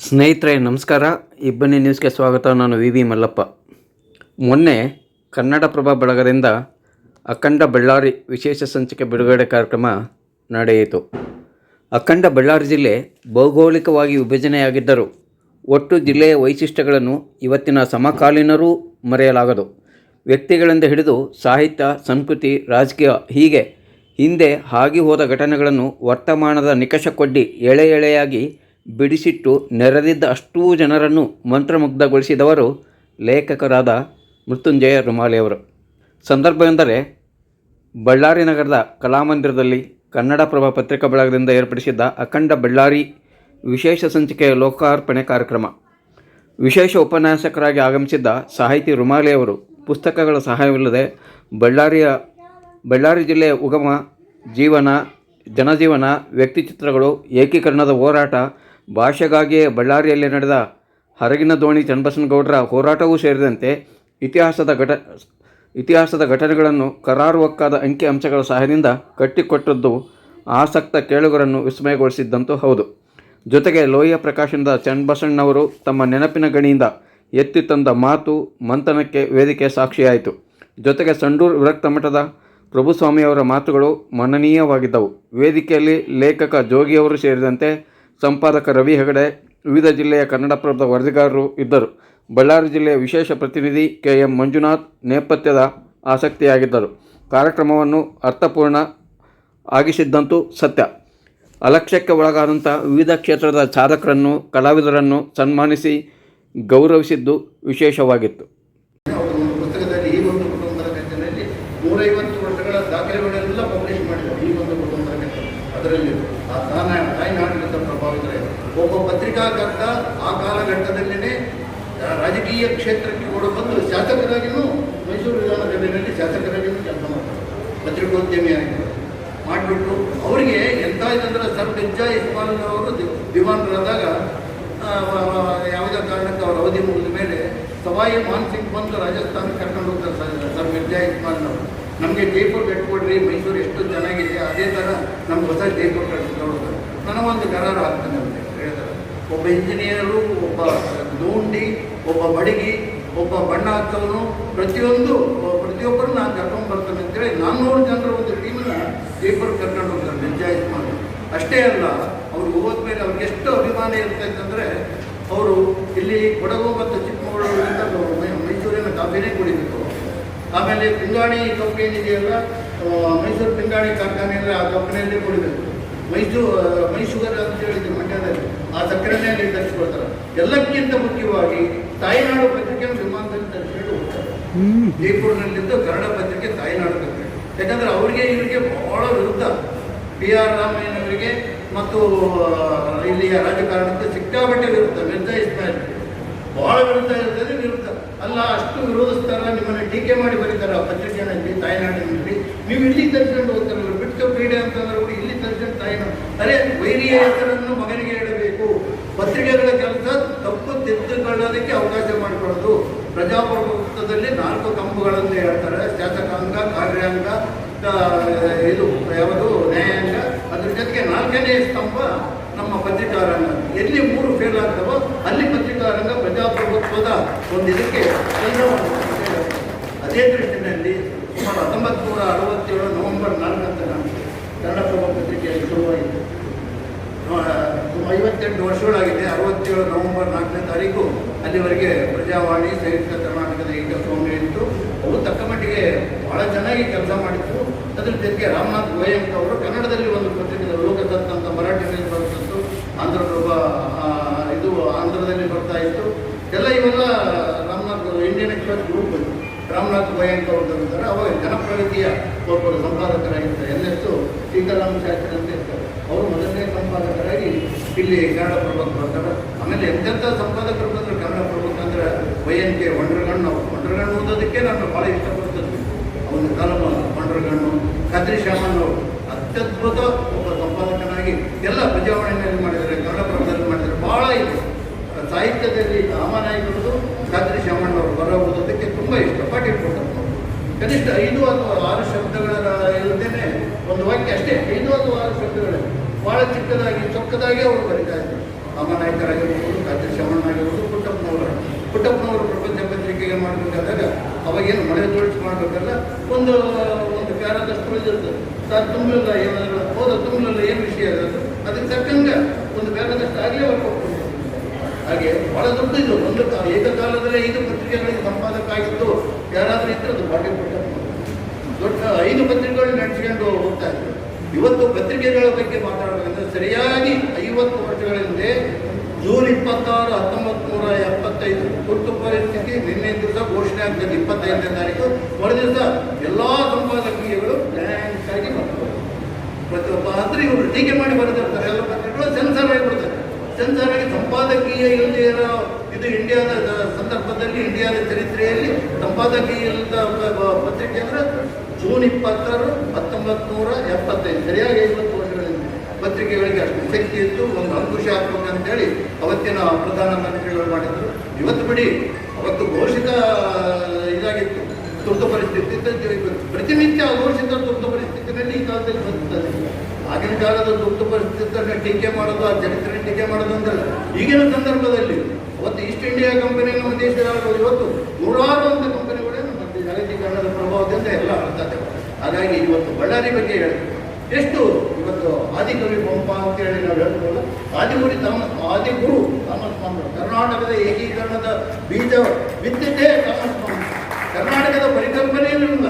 ಸ್ನೇಹಿತರೆ, ನಮಸ್ಕಾರ. ಇಬ್ಬನಿ ನ್ಯೂಸ್ಗೆ ಸ್ವಾಗತ. ನಾನು ವಿ. ವಿ. ಮಲ್ಲಪ್ಪ. ಮೊನ್ನೆ ಕನ್ನಡಪ್ರಭ ಬಳಗದಿಂದ ಅಖಂಡ ಬಳ್ಳಾರಿ ವಿಶೇಷ ಸಂಚಿಕೆ ಬಿಡುಗಡೆ ಕಾರ್ಯಕ್ರಮ ನಡೆಯಿತು. ಅಖಂಡ ಬಳ್ಳಾರಿ ಜಿಲ್ಲೆ ಭೌಗೋಳಿಕವಾಗಿ ವಿಭಜನೆಯಾಗಿದ್ದರೂ ಒಟ್ಟು ಜಿಲ್ಲೆಯ ವೈಶಿಷ್ಟ್ಯಗಳನ್ನು ಇವತ್ತಿನ ಸಮಕಾಲೀನರೂ ಮರೆಯಲಾಗದು. ವ್ಯಕ್ತಿಗಳಿಂದ ಹಿಡಿದು ಸಾಹಿತ್ಯ, ಸಂಸ್ಕೃತಿ, ರಾಜಕೀಯ ಹೀಗೆ ಹಿಂದೆ ಹಾಗೆ ಹೋದ ಘಟನೆಗಳನ್ನು ವರ್ತಮಾನದ ನಿಕಷಕ್ಕೊಡ್ಡಿ ಎಳೆ ಎಳೆಯಾಗಿ ಬಿಡಿಸಿಟ್ಟು ನೆರೆದಿದ್ದ ಅಷ್ಟೂ ಜನರನ್ನು ಮಂತ್ರಮುಗ್ಧಗೊಳಿಸಿದವರು ಲೇಖಕರಾದ ಮೃತ್ಯುಂಜಯ ರುಮಾಲಿಯವರು ಸಂದರ್ಭವೆಂದರೆ ಬಳ್ಳಾರಿ ನಗರದ ಕಲಾಮಂದಿರದಲ್ಲಿ ಕನ್ನಡಪ್ರಭ ಪತ್ರಿಕಾ ಬಳಗದಿಂದ ಏರ್ಪಡಿಸಿದ್ದ ಅಖಂಡ ಬಳ್ಳಾರಿ ವಿಶೇಷ ಸಂಚಿಕೆಯ ಲೋಕಾರ್ಪಣೆ ಕಾರ್ಯಕ್ರಮ. ವಿಶೇಷ ಉಪನ್ಯಾಸಕರಾಗಿ ಆಗಮಿಸಿದ್ದ ಸಾಹಿತಿ ರುಮಾಲಿಯವರು ಪುಸ್ತಕಗಳ ಸಹಾಯವಿಲ್ಲದೆ ಬಳ್ಳಾರಿಯ, ಬಳ್ಳಾರಿ ಜಿಲ್ಲೆಯ ಉಗಮ ಜೀವನ, ಜನಜೀವನ, ವ್ಯಕ್ತಿಚಿತ್ರಗಳು, ಏಕೀಕರಣದ ಹೋರಾಟ ಭಾಷೆಗಾಗಿಯೇ ಬಳ್ಳಾರಿಯಲ್ಲಿ ನಡೆದ ಹರಗಿನ ದೋಣಿ ಚನ್ನಬಸನಗೌಡರ ಹೋರಾಟವೂ ಸೇರಿದಂತೆ ಇತಿಹಾಸದ ಘಟ ಇತಿಹಾಸದ ಘಟನೆಗಳನ್ನು ಕರಾರುವಕ್ಕಾದ ಅಂಕಿ ಅಂಶಗಳ ಸಹಾಯದಿಂದ ಕಟ್ಟಿಕೊಟ್ಟದ್ದು ಆಸಕ್ತ ಕೇಳುಗರನ್ನು ವಿಸ್ಮಯಗೊಳಿಸಿದ್ದಂತೂ ಹೌದು. ಜೊತೆಗೆ ಲೋಹಿಯ ಪ್ರಕಾಶನದ ಚನ್ನಬಸಣ್ಣವರು ತಮ್ಮ ನೆನಪಿನ ಗಣಿಯಿಂದ ಎತ್ತಿ ತಂದ ಮಾತು ಮಂಥನಕ್ಕೆ ವೇದಿಕೆ ಸಾಕ್ಷಿಯಾಯಿತು. ಜೊತೆಗೆ ಸಂಡೂರು ವಿರಕ್ತ ಮಠದ ಪ್ರಭುಸ್ವಾಮಿಯವರ ಮಾತುಗಳು ಮನನೀಯವಾಗಿದ್ದವು. ವೇದಿಕೆಯಲ್ಲಿ ಲೇಖಕ ಜೋಗಿಯವರು ಸೇರಿದಂತೆ ಸಂಪಾದಕ ರವಿ ಹೆಗಡೆ, ವಿವಿಧ ಜಿಲ್ಲೆಯ ಕನ್ನಡಪ್ರಭದ ವರದಿಗಾರರು ಇದ್ದರು. ಬಳ್ಳಾರಿ ಜಿಲ್ಲೆಯ ವಿಶೇಷ ಪ್ರತಿನಿಧಿ ಕೆ ಎಂ ಮಂಜುನಾಥ್ ನೇಪಥ್ಯದ ಆಸಕ್ತಿಯಾಗಿದ್ದರು. ಕಾರ್ಯಕ್ರಮವನ್ನು ಅರ್ಥಪೂರ್ಣ ಆಗಿಸಿದ್ದಂತೂ ಸತ್ಯ. ಅಲಕ್ಷ್ಯಕ್ಕೆ ಒಳಗಾದಂಥ ವಿವಿಧ ಕ್ಷೇತ್ರದ ಸಾಧಕರನ್ನು ಕಲಾವಿದರನ್ನು ಸನ್ಮಾನಿಸಿ ಗೌರವಿಸಿದ್ದು ವಿಶೇಷವಾಗಿತ್ತು ಅವರು ಒಂದು ಪುಸ್ತಕದಲ್ಲಿ ಈ ಒಂದು ಕುಟುಂಬದ ಕಥೆಯಲ್ಲಿ ನೂರೈವತ್ತು ದಾಖಲೆಗಳೆಲ್ಲ ಪಬ್ಲಿಷ್ ಮಾಡಿದ್ದಾರೆ. ಈ ಒಂದು ಕುಟುಂಬದ ಅದರಲ್ಲಿ ಆ ತಾನ ತಾಯ್ನಾಡಿನಿಂದ ಪ್ರಭಾವಿತರೆ. ಒಬ್ಬ ಪತ್ರಿಕಾಕರ್ತ ಆ ಕಾಲಘಟ್ಟದಲ್ಲೇ ರಾಜಕೀಯ ಕ್ಷೇತ್ರಕ್ಕೆ ಕೂಡ ಬಂದು ಶಾಸಕರಾಗಿಯೂ ಮೈಸೂರು ವಿಧಾನಸಭೆಯಲ್ಲಿ ಶಾಸಕರಾಗಿಯೂ ಕೆಲಸ ಮಾಡ್ತಾರೆ. ಪತ್ರಿಕೋದ್ಯಮಿಯಾಗಿದ್ದರು ಮಾಡಿಬಿಟ್ಟು ಅವರಿಗೆ ಎಂತ ಇದಂದ್ರೆ ಸರ್ ಮಿರ್ಜಾ ಇಸ್ಮಾನ್ ಅವರು ದಿವಾನರಾದಾಗ ಯಾವುದೇ ಕಾರಣಕ್ಕೆ ಅವರ ಅವಧಿ ಮುಗಿದ ಮೇಲೆ ಸವಾಯಿ ಮಾನ್ಸಿಂಗ್ ಬಂದು ರಾಜಸ್ಥಾನಕ್ಕೆ ಕರ್ಕೊಂಡು ಹೋಗ್ತಾರೆ ಸರ್ ಮಿರ್ಜಾ ಇಸ್ಮಾಲ್ನವರು ನಮಗೆ ಜೈಪುರ್ ಕಟ್ಕೊಡ್ರಿ ಮೈಸೂರು ಎಷ್ಟು ಚೆನ್ನಾಗಿದೆ, ಅದೇ ಥರ ನಮ್ಗೆ ಹೊಸ ಜೈಪುರ್ ಕಟ್ಕೊಡ್ತಾರೆ ನನಗೊಂದು ಕರಾರ ಆಗ್ತಾನೆ ಅಂತ ಹೇಳಿದ್ರೆ. ಒಬ್ಬ ಇಂಜಿನಿಯರು, ಒಬ್ಬ ದೂಂಡಿ, ಒಬ್ಬ ಬಡಗಿ ಒಬ್ಬ ಬಣ್ಣ ಹಾಕ್ತವನು ಪ್ರತಿಯೊಂದು, ಪ್ರತಿಯೊಬ್ಬರು ನಾನು ಕರ್ಕೊಂಡು ಬರ್ತೇನೆ ಅಂತೇಳಿ ನಾನ್ನೂರು ಜನರ ಒಂದು ಟೀಮನ್ನ ಜೈಪುರ್ ಕರ್ಕೊಂಡು ಹೋಗ್ತಾರೆ ಮಿರ್ಜಾ ಮಾಡಿ. ಅಷ್ಟೇ ಅಲ್ಲ ಅವ್ರಿಗೆ ಹೋದ್ಮೇಲೆ ಅವ್ರಿಗೆ ಎಷ್ಟು ಅಭಿಮಾನ ಇರ್ತೈತಂದ್ರೆ, ಅವರು ಇಲ್ಲಿ ಕೊಡಗು ಮತ್ತು ಚಿಕ್ಕಮಗಳೂರು ಅಂತ ಮೈಸೂರಿನ ಕಾಫಿನೇ ಕುಡಿಬೇಕು. ಆಮೇಲೆ ಪಿಂಗಾಣಿ ಕಂಪ್ನಿ ಇದೆಯಲ್ಲ ಆ, ಮೈಸೂರು ಪಿಂಗಾಣಿ ಕಾರ್ಖಾನೆ ಅಂದರೆ ಆ ಕಂಪ್ನಿಯಲ್ಲಿ ಕೊಡಬೇಕು ಮೈಸೂರು ಮೈಸೂರು ಅಂತ ಹೇಳಿದ್ರು ಮಂಡ್ಯದಲ್ಲಿ. ಆ ಸಕ್ಕರೆಯಲ್ಲಿ ತರಿಸ್ಕೊಳ್ತಾರೆ ಎಲ್ಲಕ್ಕಿಂತ ಮುಖ್ಯವಾಗಿ ತಾಯಿನಾಡು ಪತ್ರಿಕೆ ವಿಮಾನದಲ್ಲಿ ತರಿಸ್ಕೊಂಡು ಹೋಗ್ತಾರೆ. ಜೈಪುರ್ನಲ್ಲಿದ್ದು ಕನ್ನಡ ಪತ್ರಿಕೆ ತಾಯಿನಾಡು ಪತ್ರಿಕೆ. ಯಾಕಂದ್ರೆ ಅವರಿಗೆ ಇವರಿಗೆ ಬಹಳ ವಿರುದ್ಧ. ಬಿ ಆರ್ ರಾಮಯ್ಯನವರಿಗೆ ಮತ್ತು ಇಲ್ಲಿಯ ರಾಜಕಾರಣಕ್ಕೆ ಸಿಕ್ಕಾಪಟ್ಟೆ ವಿರುದ್ಧ. ಮಿರ್ಜಾ ಇರ್ತದೆ ಬಹಳ ವಿರುದ್ಧ ಇರ್ತದೆ ವಿರುದ್ಧ ಅಲ್ಲ, ಅಷ್ಟು ವಿರೋಧಿಸ್ತಾರ ನಿಮ್ಮನ್ನು ಟೀಕೆ ಮಾಡಿ ಬರೀತಾರೆ ಆ ಪತ್ರಿಕೆಯಲ್ಲಿ ತಾಯ್ನಾಡಿನಲ್ಲಿ. ನೀವು ಇಲ್ಲಿ ತರಿಸ್ಕೊಂಡು ಹೋಗ್ತಾರೆ ಇವ್ರು ಬಿಟ್ಟು ಕ್ರೀಡೆ ಅಂತಂದ್ರೆ ಕೂಡ ಇಲ್ಲಿ ತರಿಸ್ಕೊಂಡು ತಾಯಿನ ಅರೆ ವೈರಿಯ ಹೆಸರನ್ನು ಮಗನಿಗೆ ಹೇಳಬೇಕು. ಪತ್ರಿಕೆಗಳ ಕೆಲಸ ತಪ್ಪು ತಿದ್ದುಕೊಳ್ಳೋದಕ್ಕೆ ಅವಕಾಶ ಮಾಡಿಕೊಡೋದು. ಪ್ರಜಾಪ್ರಭುತ್ವದಲ್ಲಿ ನಾಲ್ಕು ಕಂಬಗಳನ್ನು ಹೇಳ್ತಾರೆ. ಶಾಸಕಾಂಗ, ಕಾರ್ಯಾಂಗ ಇದು, ಯಾವುದು, ನ್ಯಾಯಾಂಗ. ಅದ್ರ ಜೊತೆಗೆ ನಾಲ್ಕನೇ ಸ್ತಂಭ ನಮ್ಮ ಪತ್ರಿಕಾರಂಗ. ಎಲ್ಲಿ ಮೂರು ಫೇಲ್ ಆಗ್ತವೋ ಅಲ್ಲಿ ಪತ್ರಿಕಾರಂಗ ಪ್ರಜಾಪ್ರಭುತ್ವದ ಒಂದು ಇದಕ್ಕೆ ಅದೇ ದೃಷ್ಟಿನಲ್ಲಿ ಸುಮಾರು ಹತ್ತೊಂಬತ್ತು ನೂರ ಅರವತ್ತೇಳು ನವೆಂಬರ್ ನಾಲ್ಕಂತ ನಾನು ಕನ್ನಡಪ್ರಭ ಪತ್ರಿಕೆಯಲ್ಲಿ ಶುರುವಾಯಿತು. ಐವತ್ತೆಂಟು ವರ್ಷಗಳಾಗಿದೆ. ಅರವತ್ತೇಳು ನವೆಂಬರ್ ನಾಲ್ಕನೇ ತಾರೀಕು ಅಲ್ಲಿವರೆಗೆ ಪ್ರಜಾವಾಣಿ ಸಂಯುಕ್ತ ಕರ್ನಾಟಕದ ಈಗ ಸ್ವಾಮಿ ಇತ್ತು. ಅವರು ತಕ್ಕ ಮಟ್ಟಿಗೆ ಬಹಳ ಚೆನ್ನಾಗಿ ಕೆಲಸ ಮಾಡಿತ್ತು ಅದ್ರ ಜೊತೆಗೆ ರಾಮನಾಥ್ ಗೋಯಂಕ್ ಅವರು ಕನ್ನಡದಲ್ಲಿ ಒಂದು ಪತ್ರಿಕೆ ಲೋಕದತ್ ಅಂತ ಮರಾಠಿಯಲ್ಲಿ ಬರ್ತಿತ್ತು ಆಂಧ್ರಪ್ರಭ ಆ, ಇದು ಆಂಧ್ರದಲ್ಲಿ ಬರ್ತಾ ಇತ್ತು ಎಲ್ಲ ಇವೆಲ್ಲ ನಮ್ಮ ಇಂಡಿಯನ್ ಎಕ್ಸ್ಪ್ರೆಸ್ ಗ್ರೂಪ್ ರಾಮನಾಥ್ ಭಯಂಕ ಅವರು ಬಂದಿದ್ದಾರೆ ಅವಾಗ ಜನಪ್ರಗತಿಯ ಒಬ್ಬರು ಸಂಪಾದಕರಾಗಿರ್ತಾರೆ. ಎಲ್ಲೆಷ್ಟು ಸೀತಾರಾಮ ಶಾಸ್ತ್ರಿ ಅಂತ ಇರ್ತಾರೆ. ಅವರು ಮೊದಲನೇ ಸಂಪಾದಕರಾಗಿ ಇಲ್ಲಿ ಕನ್ನಡ ಪ್ರಬಂಧ ಬರ್ತಾರೆ. ಆಮೇಲೆ ಎಂತೆಂಥ ಸಂಪಾದಕರು ಬಂದರು ಕನ್ನಡ ಪ್ರಬಂಧ ಅಂದರೆ ಭಯಂಕೆ ಅವರು. ವಂಡ್ರಗಣ್ಣು ಓದೋದಕ್ಕೆ ನಾನು ಭಾಳ ಇಷ್ಟಪಡ್ತದ್ದು ಅವನ ಕಲಮ ವಂಡ್ರಗಣ್ಣು ಕದ್ರಿ ಶ್ಯಾಮನ್ ಅವರು ಅತ್ಯದ್ಭುತ ಒಬ್ಬ ಸಂಪಾದಕನಾಗಿ ಎಲ್ಲ ಪ್ರಜಾವಾಣಿಯಲ್ಲಿ ಮಾಡಿದ್ದಾರೆ ಸಾಹಿತ್ಯದಲ್ಲಿ ರಾಮನಾಯ್ಕರದು, ಖಾದ್ರಿ ಶಾಮಣ್ಣವರು ಬರ ಅದಕ್ಕೆ ತುಂಬ ಇಷ್ಟಪಟ್ಟು ಕೊಟ್ಟರು ಕನಿಷ್ಠ ಐದು ಅಥವಾ ಆರು ಶಬ್ದಗಳ ಇಲ್ಲದೇನೆ ಒಂದು ವಾಕ್ಯ ಅಷ್ಟೇ, ಐದು ಅಥವಾ ಆರು ಶಬ್ದಗಳೇ. ಭಾಳ ಚಿಕ್ಕದಾಗಿ, ಚೊಕ್ಕದಾಗಿ ಅವರು ಬರೀತಾ ಇದ್ದರು ರಾಮನಾಯಕರಾಗಿರ್ಬೋದು, ಖಾದ್ರಿ ಶಮಣ್ಣ ಆಗಿರ್ಬೋದು ಪುಟ್ಟಪ್ಪನವರು ಪುಟ್ಟಪ್ಪನವರು ಪ್ರಪಂಚ ಪತ್ರಿಕೆಗೆ ಮಾಡಬೇಕಾದಾಗ ಅವಾಗೇನು ಮಳೆ ತುಳಿಸಿ ಮಾಡಬೇಕಲ್ಲ, ಒಂದು ಒಂದು ಪ್ಯಾರಾದಷ್ಟು ಉಳಿದಿರ್ತದೆ. ಸರ್ ತುಂಬಲಿಲ್ಲ ಏನಾದರೂ ಹೋದ ತುಂಬಲಿಲ್ಲ ಏನು ವಿಷಯ ಇರೋದು ಅದಕ್ಕೆ ತಕ್ಕಂಗೆ ಒಂದು ಪ್ಯಾರಾದಷ್ಟು ಆಗಲೇ ಹಾಗೆ ಬಹಳ ದೊಡ್ಡ ಇದು ಒಂದು ಏಕಕಾಲದಲ್ಲೇ ಐದು ಪತ್ರಿಕೆಗಳಿಗೆ ಸಂಪಾದಕ ಆಗಿತ್ತು ಯಾರಾದರೂ ಇದ್ರೆ ಅದು ಬಾಟಿ ದೊಡ್ಡ ಐದು ಪತ್ರಿಕೆಗಳು ನಡೆಸ್ಕೊಂಡು ಹೋಗ್ತಾ ಇದ್ರು. ಇವತ್ತು ಪತ್ರಿಕೆಗಳ ಬಗ್ಗೆ ಮಾತಾಡೋದ್ರಿಂದ ಸರಿಯಾಗಿ ಐವತ್ತು ವರ್ಷಗಳ ಹಿಂದೆ ಜೂನ್ ಇಪ್ಪತ್ತಾರು ಹತ್ತೊಂಬತ್ತು ನೂರ ಎಪ್ಪತ್ತೈದು ತುರ್ತು ಪರಿಸ್ಥಿತಿ, ನಿನ್ನೆ ದಿವಸ ಘೋಷಣೆ ಆಗ್ತದೆ ಇಪ್ಪತ್ತೈದನೇ ತಾರೀಕು. ದಿವಸ ಎಲ್ಲ ಸಂಪಾದಕೀಯಗಳು ಬ್ಲ್ಯಾಂಕ್ ಆಗಿ ಬರ್ತವೆ ಪ್ರತಿಯೊಬ್ಬ ಅಂದ್ರೆ ಇವರು ಟೀಕೆ ಮಾಡಿ ಬರೆದಿರ್ತಾರೆ. ಎಲ್ಲ ಪತ್ರಿಕೆಗಳು ಸೆನ್ಸರ್ ಆಗಿಬಿಡ್ತಾರೆ ಸೆನ್ಸರ್ ಆಗಿ ಸಂಪಾದಕೀಯ ಇಲ್ಲದೆ ಇರೋ ಇದು ಇಂಡಿಯಾದ ಸಂದರ್ಭದಲ್ಲಿ ಇಂಡಿಯಾದ ಚರಿತ್ರೆಯಲ್ಲಿ ಸಂಪಾದಕೀಯ ಇಲ್ಲದ ಪತ್ರಿಕೆ ಅಂದ್ರೆ ಜೂನ್ ಇಪ್ಪತ್ತಾರು ಹತ್ತೊಂಬತ್ತು ನೂರ ಎಪ್ಪತ್ತೈದು. ಸರಿಯಾಗಿ ಐವತ್ತು ವರ್ಷಗಳಿಂದ ಪತ್ರಿಕೆಗಳಿಗೆ ಅಷ್ಟು ಶಕ್ತಿ ಇತ್ತು, ಒಂದು ಅಂಕುಶ ಹಾಕ್ಬೇಕು ಅಂತೇಳಿ ಅವತ್ತಿನ ಪ್ರಧಾನಮಂತ್ರಿಗಳು ಮಾಡಿದ್ರು. ಇವತ್ತು ಬಿಡಿ, ಅವತ್ತು ಘೋಷಿತ ಇದಾಗಿತ್ತು. ತುರ್ತು ಪರಿಸ್ಥಿತಿ ಪ್ರತಿನಿತ್ಯ ಅಘೋಷಿತ ತುರ್ತು ಪರಿಸ್ಥಿತಿನಲ್ಲಿ ಈ ಕಾಲದಲ್ಲಿ ಬದುಕ್ತದೆ ಕಾಲದ ತುರ್ತು ಪರಿಸ್ಥಿತಿಯನ್ನು ಟೀಕೆ ಮಾಡೋದು, ಆ ಚರಿತ್ರೆ ಟೀಕೆ ಮಾಡೋದು ಅಂತಲ್ಲ. ಈಗಿನ ಸಂದರ್ಭದಲ್ಲಿ ಅವತ್ತು ಈಸ್ಟ್ ಇಂಡಿಯಾ ಕಂಪನಿ ನಮ್ಮ ದೇಶದ ಇವತ್ತು ನೂರಾರು ಅಂತ ಕಂಪನಿಗಳೇ ನಮ್ಮ ಜಾಗತೀಕರಣದ ಪ್ರಭಾವದಿಂದ ಎಲ್ಲ ಅರ್ಥತೆ ಹಾಗಾಗಿ ಇವತ್ತು ಬಳ್ಳಾರಿ ಬಗ್ಗೆ ಹೇಳ್ತೀವಿ ಎಷ್ಟು ಇವತ್ತು ಆದಿಕವಿ ಪಂಪ ಅಂತೇಳಿ ನಾವು ಹೇಳ್ಕೊಳ್ಳೋ ಆದಿಗುರಿ ತಮ್ಮ ಆದಿಗುರು ತಾಮಸ್ ಕರ್ನಾಟಕದ ಏಕೀಕರಣದ ಬೀಜ ಬಿದ್ದಿದ್ದೇ ತಾಮಸ್ ಕರ್ನಾಟಕದ ಪರಿಕಲ್ಪನೆಯಲ್ಲಿಲ್ಲ ಆ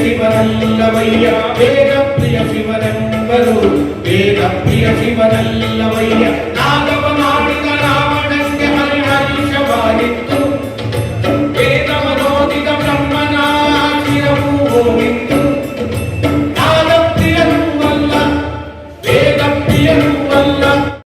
శివనల్లవయ్యా వేద ప్రియ శివనంబరు వేద ప్రియ శివనల్లవయ్యా నాగ